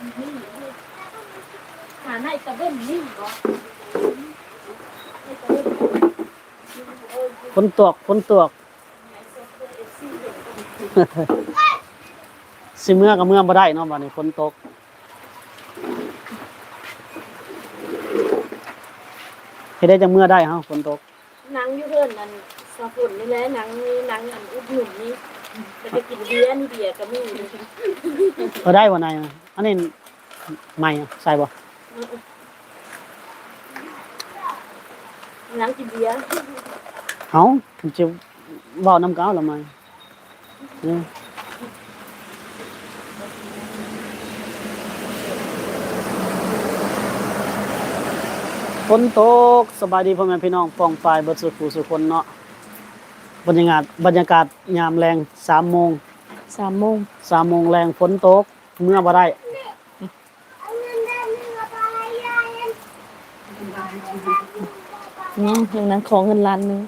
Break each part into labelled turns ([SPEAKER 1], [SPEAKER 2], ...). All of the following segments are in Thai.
[SPEAKER 1] นี่หาในตะเบิ้ลนี่บ่ในตะเบิ้ลเออ
[SPEAKER 2] ฝนตกฝนตกสิเมื่อก็เมื่อบ่ได้เนาะบัดนี้ฝนตกเฮ็ดได้จังเมื่อได้เฮาฝนตก
[SPEAKER 1] หนังอยู่เพิ่นนั่นสะฝุ่นนี่แหละหนังนี่หนังอันอุดหนุนนี่จะไปกินเบียร์นี่เบียร์ก็มีอยู่
[SPEAKER 2] เออได้บ่นาย อันนี้ใหม่อะใส่บ่
[SPEAKER 1] หนังกินเบียร์
[SPEAKER 2] เอ้าผมจะเว้านำเก้าละไหมเนี่ยฝนตกสบายดีพ่อแม่พี่น้องป้องปลายเบิดสุขผู้สุขคนเนาะบรรยากาศบรรยากาศยามแรงสามโมง
[SPEAKER 1] สามโมง
[SPEAKER 2] สามโมงแรงฝนตกเมื่อบ่ได้
[SPEAKER 1] เนี่ยอย่างนั้นของเงินล้านหนึง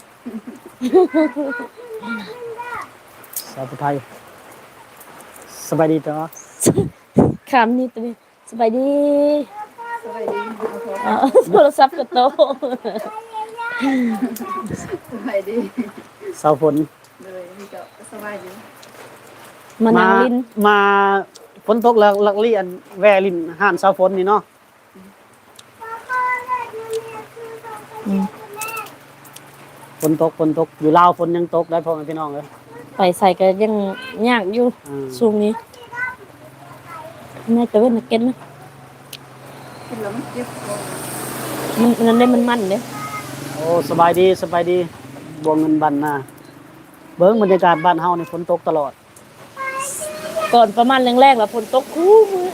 [SPEAKER 2] สาวผู้ไทยสบายดีจ้ะ
[SPEAKER 1] คำนี้ตัวนี้สบายดีอ๋อโทรศัพท์กับโต๊ะ
[SPEAKER 3] สบายดี
[SPEAKER 2] สาวฝน
[SPEAKER 3] เลยนี่ก็สบายดี
[SPEAKER 1] มานั่งลิ้น
[SPEAKER 2] มาฝนตกแล้วลักเลียนแวลินห่านสาวฝนนี่เนาะ
[SPEAKER 1] อืม
[SPEAKER 2] ฝนตกฝนตกอยู่ลาวฝนยังตกได้พ่อแม่พี่น้องเลย
[SPEAKER 1] ไปใส่ก็ยังยากอยู่
[SPEAKER 2] อ่า
[SPEAKER 1] ช่วงนี้แม่ตะเวนนักเก็ตนะ
[SPEAKER 3] กินแล้วมันเจ็บคอ
[SPEAKER 1] มันมันได้มันมันเด้
[SPEAKER 2] โอ้สบายดีสบายดีบวงเงินบันนาเบิ้งบรรยากาศบ้านเฮานี่ฝนตกตลอด
[SPEAKER 1] ก่อนประมาณแรกๆแล้วฝนตกคู่มือ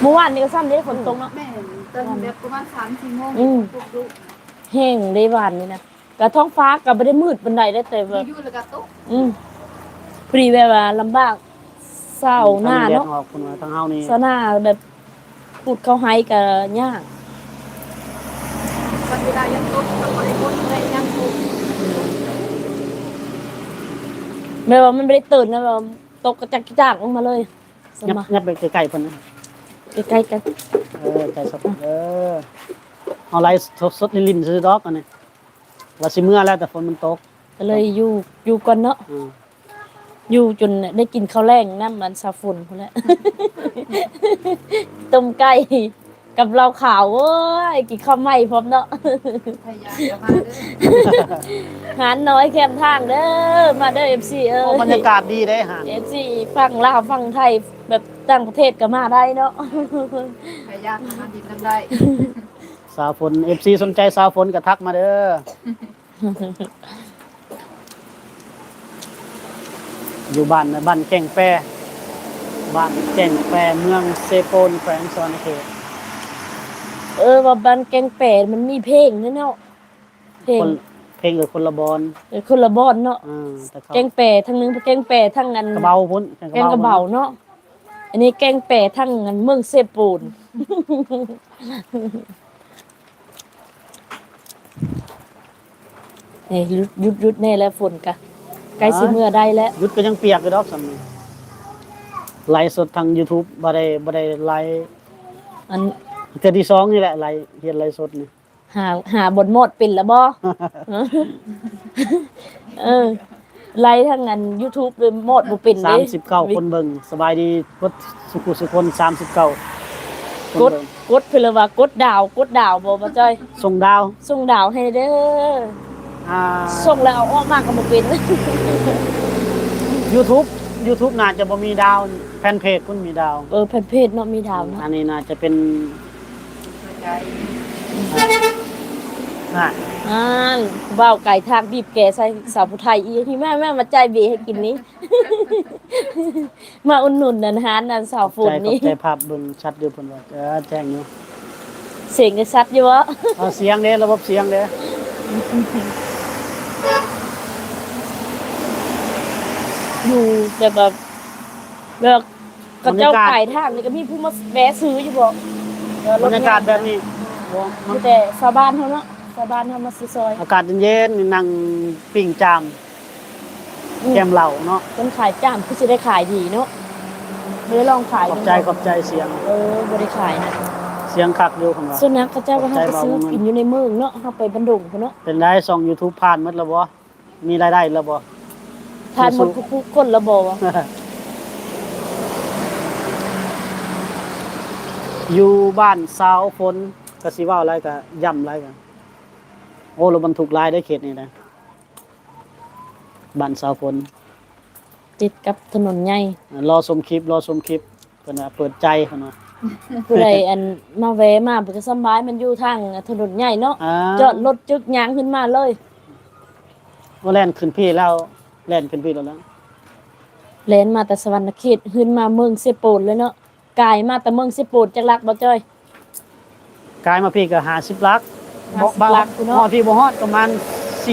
[SPEAKER 1] เมื่อวานนี้ก็ซ้ำได้ฝนตกเนาะ
[SPEAKER 3] แม่ เติมแบบประมาณสามสี่โมง
[SPEAKER 1] อืม
[SPEAKER 3] ปลุกลูก
[SPEAKER 1] แห้งได้หวานนี่นะกระท้องฟ้าก็ไม่ได้มืดบันไดได้แต่แบบ
[SPEAKER 3] อยู่แล้วก็ตุ๊ก
[SPEAKER 1] อืมพอดีแบบว่าลำบากเศร้าหน้า
[SPEAKER 2] ทงแดด
[SPEAKER 1] เนาะ
[SPEAKER 2] ออกคนว่าทางเฮานี่
[SPEAKER 1] เศร้าหน้าแบบพูดเข้าไฮกับยาก
[SPEAKER 3] วันเวลายังตุ๊กแล้วก็ไอ้คนได้ยังตุ๊ก
[SPEAKER 1] แบบว่ามันไม่ได้ตื่นนะแบบตกกระจักกระจากลงมาเลยส
[SPEAKER 2] ยับ
[SPEAKER 1] มา
[SPEAKER 2] ยับไปใกล้ๆเพิ่นนะ
[SPEAKER 1] ใกล้ๆกัน
[SPEAKER 2] เออใจสดเออเอาไลฟ์สดๆลิ้นๆซื้อดอกอันนี้ว่าสิเมื่อแล้วแต่ฝนมันตก
[SPEAKER 1] ก็เลยอยู่อยู่ก่อนเนาะ
[SPEAKER 2] อืม
[SPEAKER 1] อยู่จนได้กินข้าวแรงน้ำมันซาฟุนพุ่นแหละ ต้มไก่กับเราขาวเว้ยกินข้าวไหม้พร้อมเนาะ
[SPEAKER 3] พยายามจะมาเด้อ
[SPEAKER 1] หารน้อยแคมทางเด้อมาเด้อ FC เอ้
[SPEAKER 2] โอ้บรรยายกาศดีได้ฮะ
[SPEAKER 1] FC ฟังลาวฟังไทยแบบ ต่างประเทศก็มาได้เนาะ
[SPEAKER 3] พยายามมาดินน้ำได้
[SPEAKER 2] สาวฝน FC สนใจสาวฝนก็ทักมาเด้อ อยู่บ้านนะบ้านแก่งแปรบ้านแก่งแปรเมืองเซโปนแขวงสวรรณเขต
[SPEAKER 1] เออว่าบ้านแกงแปดมันมีเพลงนะเนาะเพลง
[SPEAKER 2] คนเพลงหรือคนละบอล
[SPEAKER 1] เออคนละบอนเนาะ
[SPEAKER 2] อ่าแต่เขา
[SPEAKER 1] แกงแปดทั้งนึงแกงแปดทั้งอัน
[SPEAKER 2] กระเบาพุ่น
[SPEAKER 1] แกงกระเบาเนาะ อันนี้แกงแปะทั้งอันเมืองเซปูน นี่หยุดหยุดหยุดแน่แล้วฝนกะใกล้สิเมื่อได้แล้ว
[SPEAKER 2] ยุดก็ยังเปียกอยู่ดอกสำนี้ไลฟ์สดทาง YouTube บ่ได้บ่ได้ไลฟ์
[SPEAKER 1] อัน
[SPEAKER 2] เทื่อที่สองนี่แหละไลฟ์เฮ็ดไลฟ์สดนี่
[SPEAKER 1] หาหาบนหมดเป็นแล้วบ่ เออ ไล่ทั้งอัน YouTube เลยหมดบ่เป็นเด้
[SPEAKER 2] 39คนเบิ่งสบายดีกดสุขุสุคน39คน
[SPEAKER 1] กด
[SPEAKER 2] เบิ่ง
[SPEAKER 1] กดเพิ่นเลยว่ากดดาวกดดาวบ่บ่จ้อย
[SPEAKER 2] ส่งดาว
[SPEAKER 1] ส่งดาวให้เด้อ
[SPEAKER 2] อ่า
[SPEAKER 1] ส่งแล้วเอาออกมาก็บ่เป็น
[SPEAKER 2] YouTube YouTube น่าจะบ่มีดาวแฟนเพจคุณมีดาว
[SPEAKER 1] เออแผ่นเพจเนาะมีดาวเนาะ
[SPEAKER 2] อันนี้น่าจะเป็น
[SPEAKER 3] หัวใจ
[SPEAKER 2] น่ะ
[SPEAKER 1] อ่าบ่าวไก่ทางบีบแกใส่สาวผู้ไทยอีกที่แม่แม่มาใจายเบียร์ให้กินนี้ มาอุ่นหนุนนันฮานนันสาวฝน
[SPEAKER 2] ใจ
[SPEAKER 1] นี่
[SPEAKER 2] ใจภาพเบิ่งชัดอยู่เพิ่นว่าเออแจ้งอยู่
[SPEAKER 1] เสียงกระชัดอยู่วะ
[SPEAKER 2] เอาเสียงเด้ระบบเสียงเด้
[SPEAKER 1] อยู่แบบแบบแบบกระเจ้าไก่ทางนี่ก็มีผู้มาแวะซื้ออยู่บ่เดี๋ยว
[SPEAKER 2] บรรยากาศแบบนี้บ่มั
[SPEAKER 1] มี
[SPEAKER 2] น
[SPEAKER 1] แต่ชาวบ้านเท่านั้น ชาวบ้านเท่ามาซื้อซอย
[SPEAKER 2] อากาศเย็นๆนั่งปิ้งจามแกมเหล้าเนาะ
[SPEAKER 1] คนขายจ้ามคือจะได้ขายดีเนาะไม่ได้ลองขาย
[SPEAKER 2] ขอบใจขอบใจเสียง
[SPEAKER 1] เออบ่ได้ขายนะ
[SPEAKER 2] เสียงคักอยู่คำว่า
[SPEAKER 1] ส่วนนักเขาเจ้าก็
[SPEAKER 2] ขอบใจ
[SPEAKER 1] ให้ไปซื้อ
[SPEAKER 2] บ่าวเงิน
[SPEAKER 1] กินอยู่ในเมืองเนาะเฮาไปบันดุงพุ่นเนาะ
[SPEAKER 2] เป็นได้ส่อง YouTube ผ่านหมดแล้วบ่มีรายได้แล้วบ่
[SPEAKER 1] ทานหมดทุกๆคนและบ่วะ
[SPEAKER 2] อยู่บ้านสาวฝนก็สิเว้าอะไรก็ย่ำอะไรกัน โอ้รถบรรทุกหลายได้เขตนี้นะบ้านสาวฝน
[SPEAKER 1] ติดกับถนนใหญ่
[SPEAKER 2] รอชมคลิปรอชมคลิปเพิ่นว่าเปิดใจเพิ่นว่า
[SPEAKER 1] ผู้ใดอันมาแวะมาเพิ่นก็สำบายมันอยู่ทางถนนใหญ่เนาะ
[SPEAKER 2] อ่า
[SPEAKER 1] จอดรถจึกยางขึ้นมาเลย
[SPEAKER 2] ว่าแล่นขึ้นพี่แล้วแล่นขึ้นพี่แล้วแล้ว
[SPEAKER 1] แล่นมาแต่สวรรณเขตขึ้นมาเมืองเสโปนเลยเนาะกายมาแต่เมืองเสโปนจักรักบ่จ้อย
[SPEAKER 2] กลายมาพี่ก็50ลัก
[SPEAKER 1] 50ลักอยู่เนาะ
[SPEAKER 2] ฮอดพี่บ่ฮอดประมาณ4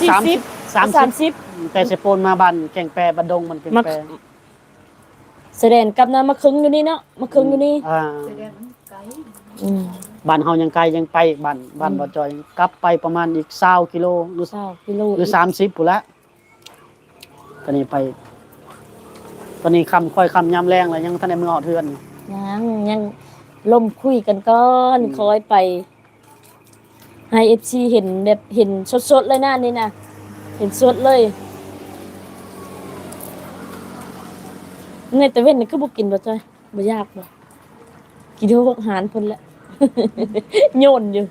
[SPEAKER 1] 40
[SPEAKER 2] 30
[SPEAKER 1] 30
[SPEAKER 2] แต่เสโปนมาบ้านแก่งแปรบันดงมันเป็น
[SPEAKER 1] มา
[SPEAKER 2] แปร
[SPEAKER 1] แสดงกับนั้นมาครึ่งอยู่นี่เนาะมาครึ่งอยู่นี่
[SPEAKER 2] อ่า
[SPEAKER 3] แสดงมันไกล
[SPEAKER 1] อืม
[SPEAKER 2] บ้านเฮายังไกลยังไปอีกบ้านบ้านบ่จอยกลับไปประมาณอีก20กิโลหรือ
[SPEAKER 1] เศร้ากิโล
[SPEAKER 2] หรือ30พุ่นละตอนนี้ไป ตอนนี้ค่ำค่อยค่ำยามแรงแล้วยังทันได้มือฮอดเฮือน
[SPEAKER 1] ยังยังล่มคุยกันก่อนคอยไป ให้ FC เห็นแบบเห็นสดๆเลยนะนี่นะเห็นสดเลยในแต่เว้นนี่คือบ่กินบ่จ้อยบ่ยากบ่กินทุกอาหารพุ่นละโยนอยู่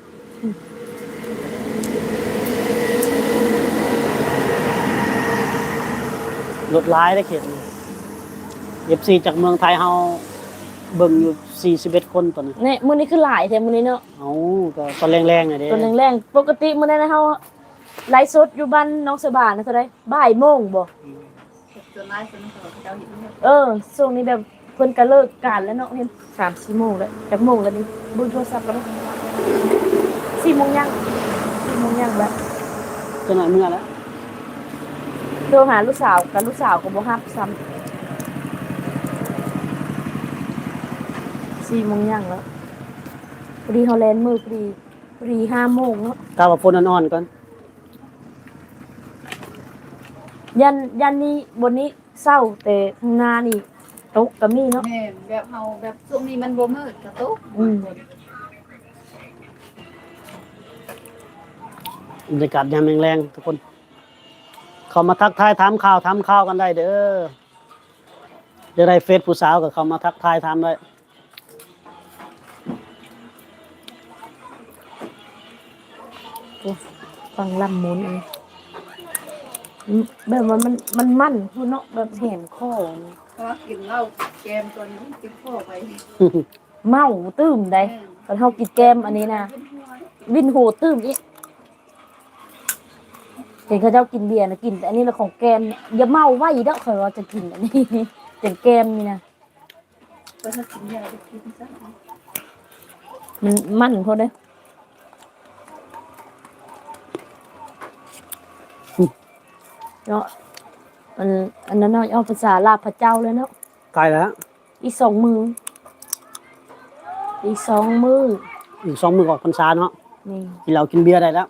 [SPEAKER 2] รถหลายได้เขตนี้ FC จากเมืองไทยเฮา เบิ่งอยู่ 41 คนตอนนี้
[SPEAKER 1] เนี่ยมื้อนี้คือหลายแท้มื้อนี้เนาะ
[SPEAKER 2] เอ้าก็ตอนแรงๆน่ะเด้
[SPEAKER 1] ตอนแรงๆปกติมื้อนั้นนะเฮาไลฟ์สดอยู่บ้านน้องสบานะเท่าไดบ่ายโมงบ่
[SPEAKER 3] ส่วนหลายคนเขาเจ้าเห็นเนี่ย
[SPEAKER 1] เออช่วงนี้แบบเพิ่นก็เลิกการแล้วเนาะเห็นสามสี่โมงแล้วจักโมงแล้วนี่เบุญโทรศัพท์แล้วมั้ยสี่โมงยังสี่โมงยังแล้ว
[SPEAKER 2] จังหน่อยเมื่อแล้ว
[SPEAKER 1] โทรหาลูกสาวกับลูกสาวก็บ่รับซ้ำ สี่โมงยังแล้วพอดีเฮาแลนด์มือพอดีพอดีห้าโมงเนาะ
[SPEAKER 2] กาว่าฝนอ่อนๆก่อน
[SPEAKER 1] ยันยันนี้บนนี้เศร้าแต่ข้างหน้านี่ตกก็มีเนาะ
[SPEAKER 3] แม่นแบบเฮาแบบช่วงนี้มันบ่มืดกระตุก
[SPEAKER 1] อืม
[SPEAKER 2] บรรยากาศยามแรงๆทุกคน เขามาทักทายถามข่าวถามข่าวกันได้เด้อจะได้เฟซผู้สาวกับเขามาทักทายถามได้
[SPEAKER 1] ฟังลำหมุนเองอืมแบบว่ามันมันมั่นพูเนาะแบบเห็นข้อนี่
[SPEAKER 3] เพราะว่ากินเหล้าแกมตัวนี้กินพ่อไป
[SPEAKER 1] เมาตื้มได้ตอนเฮากินแกมอันนี้นะวินโหตื้มอีกเห็นเขาเจ้ากินเบียร์นะกินแต่อันนี้ละของแกมเนี่ยอย่าเมาไว้เด้อเคยว่าจะกินอันนี้เป็นแกมนี่นะ
[SPEAKER 3] ก็ถ้ากินยาจะกินซะ
[SPEAKER 1] มันมั่นเขาเด้อ เนาะมันอันนั้นเนาะเอาภาษาลาบพระเจ้าเลยเนาะ
[SPEAKER 2] ไกลแล้ว
[SPEAKER 1] อีกสองมืออีกสองมือ
[SPEAKER 2] อีกสองมือออกพรรษาเนาะ
[SPEAKER 1] นี่
[SPEAKER 2] กินเหล้ากินเบียร์ได้แล้ว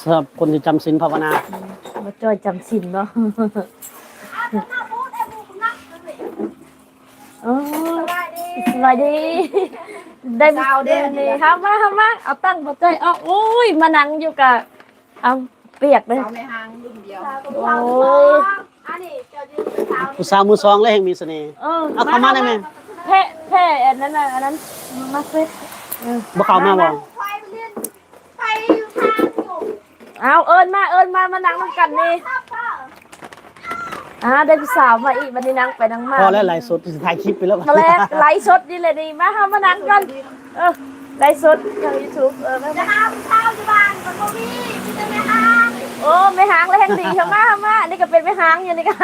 [SPEAKER 2] สำหรับคนที่จำศีลภาวนา
[SPEAKER 1] มาจอยจำสินเนาะเออสบายดีได้มาเด้นี่ครับมาครับมาเอาตั้งมาจอยเอาโอ้ยมานั่งอยู่กับเอา เปียกเลย
[SPEAKER 3] สาวแม่หางรุ่นเดียว
[SPEAKER 1] โอ้ย
[SPEAKER 2] ผู้สาวมือสองเลยแห่งมีเสน่ห์
[SPEAKER 1] เออ
[SPEAKER 2] เอาเข้ามาได้ไหม
[SPEAKER 1] แพ่แพ่อันนั้นน่ะอันนั้นมาเฟซเออ
[SPEAKER 2] บ่เข้ามาบ่
[SPEAKER 1] เอาเอิญมาเอิญมามานั่งนำกันนี่อ่าได้พี่สาวมาอีกวันนี้นั่งไปนั่งมา
[SPEAKER 2] พอแล้วไลฟ์สดถ่ายคลิปไปแล้ว
[SPEAKER 1] มาแลกไลฟ์สดนี่เลยดีมาค่ะมานั่งกันเออไลฟ์สดทางยูทูบเออมามา โอ้ไม่หางเลยแห่งดีค่ะมาค่ะมานี่ก็เป็นไม่หางอยู่นี่ก็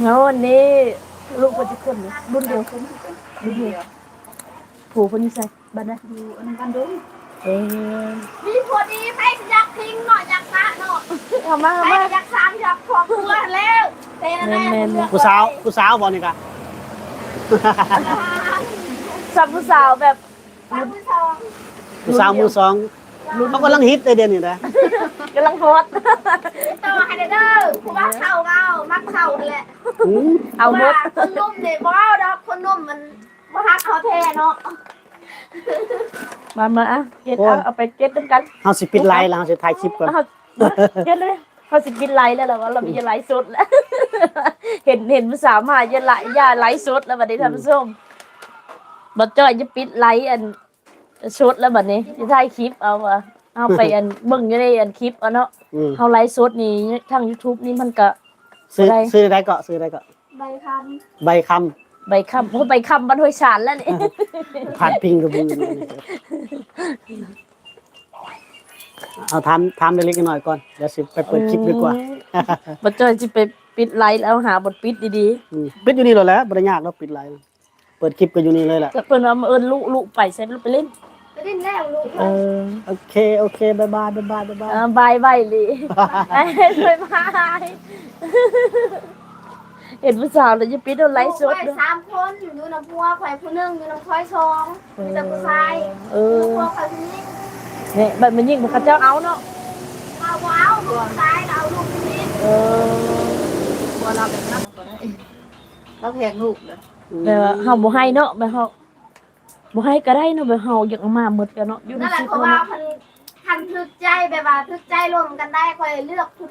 [SPEAKER 1] โน่นนี่ลูกคนจะคนนี่รุ่นเดียวกันรุ่นเดียวผูกคนนี้ใส่บ้านนะ
[SPEAKER 3] อยู่อันนั้นบ้านดง
[SPEAKER 1] เอ๊ะ
[SPEAKER 4] มีพอดีไปอยากทิ้งหน่อยอยากละหน่อย
[SPEAKER 1] เอามาเอา
[SPEAKER 4] ไป
[SPEAKER 1] มา
[SPEAKER 4] อยากสามอยากของเพื่อนแล้วเต้นแม่
[SPEAKER 1] แม่น
[SPEAKER 4] เลือก
[SPEAKER 2] ผู้สาวผู้สาวบ่นี่กะ
[SPEAKER 1] สับผู้สาวแบบ
[SPEAKER 4] สามผู้สอง
[SPEAKER 2] ผู้สาวมือสอง เขากำลังฮิตเลยเดี๋ยวนี้นะ
[SPEAKER 1] กำลังฮอต
[SPEAKER 4] ต่อให้เด้อผู้ว่าเข่าเงามักเข่าแหละ
[SPEAKER 2] อืม
[SPEAKER 1] เอาหมด
[SPEAKER 4] ว่าคนนุ่มเนี่ยว้าวดอกคนนุ่มมันบ่ฮักเขาแท้เนาะ
[SPEAKER 1] มามาอะเก็ตเอาเอาไปเก็ตด้วยกัน
[SPEAKER 2] เอาสิปิดไลน์แล้วเอาสิถ่ายคลิปก่อน
[SPEAKER 1] เอาเก็ตเลยเขาสิกินไลฟ์แล้วเหรอวะเรามีจะไลฟ์สดแล้วเห็นเห็นภาษามาจะไลฟ์อย่าไลฟ์สดแล้วบัดนี้ท่านผู้ชมบัดจ้อยจะปิดไลฟ์อัน สดแล้วบัดนี้จะถ่ายคลิปเอาอะเอาไปอันเบิ่งอยู่ในอันคลิปเอาเนาะ
[SPEAKER 2] อืม
[SPEAKER 1] เฮาไลฟ์สดนี่ทาง YouTube นี่มันก็
[SPEAKER 2] ซื้อ
[SPEAKER 1] อะไร
[SPEAKER 2] ซื้อได้ก็ซื้อได้ก็
[SPEAKER 4] ใบค
[SPEAKER 2] ใบค
[SPEAKER 1] ใบคำเพราะใบคำบันห้วยสารแล้วนี่ำ
[SPEAKER 2] ผ่านพิงกับมือเอาทำทำเล็กๆหน่อยก่อนเดี๋ยวสิไปเปิดคลิปดีกว่า
[SPEAKER 1] บัดจ้อยสิไปปิดไลฟ์แล้วหาบทปิดดี
[SPEAKER 2] อืมปิดอยู่นี่แล้วแหละบริยากเราปิดไลน์เปิดคลิปก็อยู่นี่เลยแหละ
[SPEAKER 1] ๆก็เพิ่นว่ามาเอิ้นลุลุไปใส่ลุไปเล่นำ
[SPEAKER 4] ไป ดิ้นแล้วลูก
[SPEAKER 1] เออ
[SPEAKER 2] โอเค โอเคบายบายบายบายบายบาย
[SPEAKER 1] อ่าบายบายลีเอ้ยบายบายเห็นผู้สาวแล้วจะปิดเอาไลฟ์สด
[SPEAKER 4] ข่อย
[SPEAKER 1] ด้วย
[SPEAKER 4] สามคนอยู่น้ำพัวข่อยผู้หนึงอยู่น้ำข่อยสองมีแต่ผู้ชาย
[SPEAKER 1] เอ
[SPEAKER 4] อยู่
[SPEAKER 1] อ
[SPEAKER 4] น้ำพัวข่อยผู้นี้
[SPEAKER 1] เนี่ยแบบมันยิ่งกว่าเขาเจ้าเอาเนาะ
[SPEAKER 4] เอาว้าวลูกชายเราเอาลูกผู้นี้
[SPEAKER 1] เออ
[SPEAKER 3] บัวเราเป็นนักตัวนั้นเราแพงลูกเลย
[SPEAKER 1] แบบว่าเฮาบ่ให้เนาะแบบเฮา บ่ให้ก็ได้เนาะแบบเฮาอยากเอามาหมดแล้วเนาะอยู่ใน
[SPEAKER 4] นั่นแหละ
[SPEAKER 1] ชีวิต
[SPEAKER 4] เพราะ
[SPEAKER 1] เฮา
[SPEAKER 4] ว่า
[SPEAKER 1] เนาะ
[SPEAKER 4] พันทันทึกใจแบบว่าทึกใจรวมกันได้ข่อยเลือกผู้